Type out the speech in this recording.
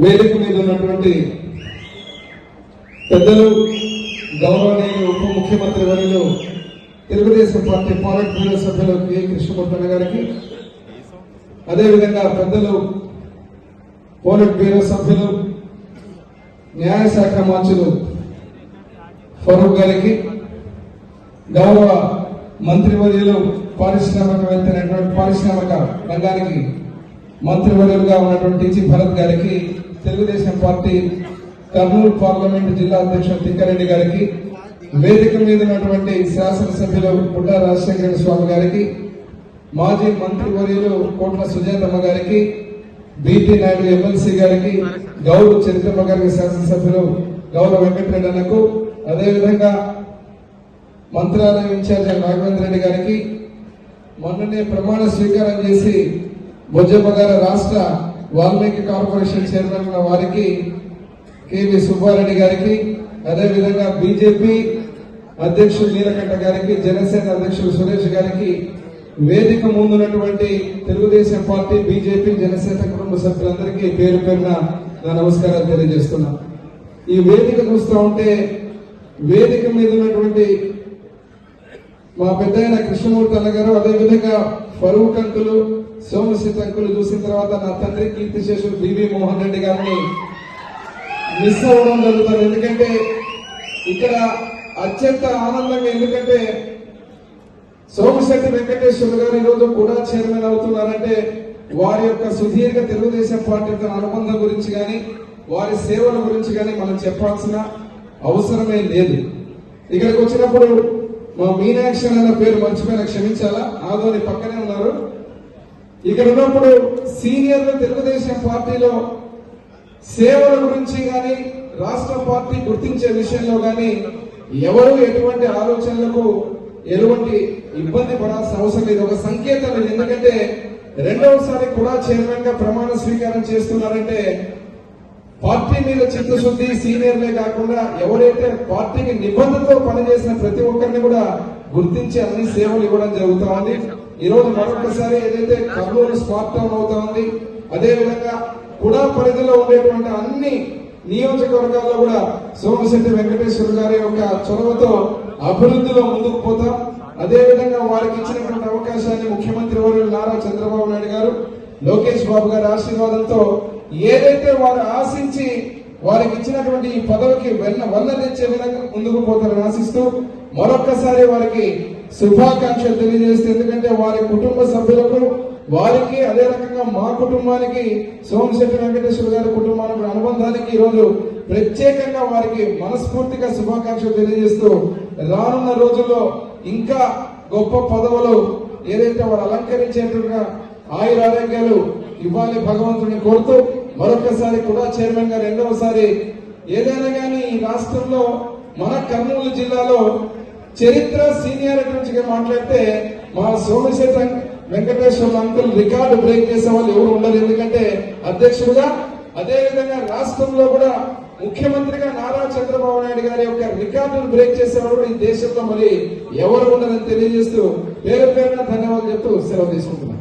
వేదిక మీద ఉన్నటువంటి పెద్దలు గౌరవనీయులు ఉప ముఖ్యమంత్రి వర్యులు తెలుగుదేశం పార్టీ పాలిట్ బ్యూరో సభ్యులు కె. కృష్ణమూర్తన్న గారికి అదేవిధంగా పెద్దలు పోలిట్ బ్యూరో సభ్యులు న్యాయశాఖ మంత్రులు ఫరూక్ గారికి గౌరవ మంత్రివర్యులు పారిశ్రామికవేత్తైనటువంటి పారిశ్రామిక రంగానికి మంత్రివర్యులుగా ఉన్నటువంటి జి భరత్ గారికి తెలుగుదేశం పార్టీ కర్నూలు పార్లమెంట్ జిల్లా అధ్యక్షుడు తిక్కారెడ్డి గారికి వేదిక మీద ఉన్నటువంటి శాసనసభ్యులు పుట్టా రాజశేఖర స్వామి గారికి మాజీ మంత్రివర్యులు కోట్ల సుజాతమ్మ గారికి బీటీ నాయుడు ఎమ్మెల్సీ గారికి గౌరవ చరిత్రమ్మ గారికి శాసనసభ్యులు గౌరవ వెంకటరెడ్డి అన్నకు అదేవిధంగా మంత్రాలయం ఇన్ఛార్జ్ రాఘవేంద్ర రెడ్డి గారికి మొన్ననే ప్రమాణ స్వీకారం చేసి బొజ్జమ్మ రాష్ట్ర వాల్మీకి కార్పొరేషన్ చైర్మన్ ఉన్న వారికి కేవి సుబ్బారెడ్డి గారికి అదేవిధంగా బీజేపీ అధ్యక్షుడు నీలకంఠ గారికి జనసేన అధ్యక్షుడు సురేష్ గారికి వేదిక ముందున్నటువంటి తెలుగుదేశం పార్టీ బీజేపీ జనసేన కుటుంబ సభ్యులందరికీ పేరు పేరున నా నమస్కారాలు తెలియజేస్తున్నా ఈ వేదిక చూస్తూ ఉంటే వేదిక మీద ఉన్నటువంటి మా పెద్ద ఆయన కృష్ణమూర్తి అన్న గారు అదేవిధంగా ఫరూక్ అంకులు సోమశిత్ అంకులు చూసిన తర్వాత నా తండ్రి కీర్తిశేషులు బివి మోహన్ రెడ్డి గారిని మిస్ అవ్వడం జరుగుతుంది. ఎందుకంటే ఇక్కడ అత్యంత ఆనందంగా ఎందుకంటే సోమశెట్టి వెంకటేశ్వర గారు ఈరోజు కూడా చైర్మన్ అవుతున్నారంటే వారి యొక్క సుదీర్ఘ తెలుగుదేశం పార్టీతో అనుబంధం గురించి కానీ వారి సేవల గురించి కానీ మనం చెప్పాల్సిన అవసరమే లేదు. ఇక్కడికి వచ్చినప్పుడు మా మీనాక్షి అన్న పేరు మర్చిపోయిన క్షమించాలా? ఆదోని పక్కనే ఉన్నారు. ఇక్కడ ఉన్నప్పుడు సీనియర్లు తెలుగుదేశం పార్టీలో సేవల గురించి కానీ రాష్ట్ర పార్టీ గుర్తించే విషయంలో కానీ ఎవరు ఎటువంటి ఆలోచనలకు ఎటువంటి ఇబ్బంది పడాల్సిన అవసరం లేదు. ఒక సంకేతం ఎందుకంటే రెండవసారి కూడా చైర్మన్గా ప్రమాణ స్వీకారం చేస్తున్నారంటే పార్టీ మీద చిత్తశుద్ధి సీనియర్లే కాకుండా ఎవరైతే పార్టీకి నిబంధనతో పనిచేసిన ప్రతి ఒక్కరిని కూడా గుర్తించి అన్ని సేవలు ఇవ్వడం జరుగుతా ఉంది. ఈ రోజు మరొకసారి ఏదైతే కర్నూలు స్మార్ట్ టౌన్ అవుతా ఉంది అదే విధంగా కూడా పరిధిలో ఉండేటువంటి అన్ని నియోజకవర్గాల్లో కూడా సోమశెట్టి వెంకటేశ్వర గారి యొక్క చొరవతో అభివృద్ధిలో ముందుకు పోతాం. అదే విధంగా వారికి ఇచ్చినటువంటి అవకాశాన్ని ముఖ్యమంత్రి వర్యులు నారా చంద్రబాబు నాయుడు గారు లోకేష్ బాబు గారి ఆశీర్వాదంతో ఏదైతే వారు ఆశించి వారికి ఇచ్చినటువంటి ఈ పదవికి వెన్న వల్ల విధంగా ముందుకు పోతారని ఆశిస్తూ మరొక్కసారి వారికి శుభాకాంక్షలు తెలియజేస్తే ఎందుకంటే వారి కుటుంబ సభ్యులకు వారికి అదే రకంగా మా కుటుంబానికి సోమశెట్టి వెంకటేశ్వర గారి కుటుంబానికి అనుబంధానికి ఈరోజు ప్రత్యేకంగా వారికి మనస్ఫూర్తిగా శుభాకాంక్షలు తెలియజేస్తూ రానున్న రోజుల్లో ఇంకా గొప్ప పదవులు ఏదైతే వారు అలంకరించేట్టుగా ఆయురారోగ్యాలు ఇవ్వాలి భగవంతుని కోరుతూ మరొకసారి కూడా చైర్మన్ గారు రెండవసారి ఏదైనా కానీ ఈ రాష్ట్రంలో మన కర్నూలు జిల్లాలో చరిత్ర సీనియారిటీ నుంచి మాట్లాడితే మా Somasekhar Venkateswara uncle record break చేసే వాళ్ళు ఎవరు ఉండరు. ఎందుకంటే అధ్యక్షుడుగా అదేవిధంగా రాష్ట్రంలో కూడా ముఖ్యమంత్రిగా నారా చంద్రబాబు నాయుడు గారి యొక్క రికార్డును బ్రేక్ చేసేవాడు ఈ దేశంలో మరి ఎవరు ఉండరని తెలియజేస్తూ పేరు పేరున ధన్యవాదాలు చెప్తూ సెలవు తీసుకుంటున్నాను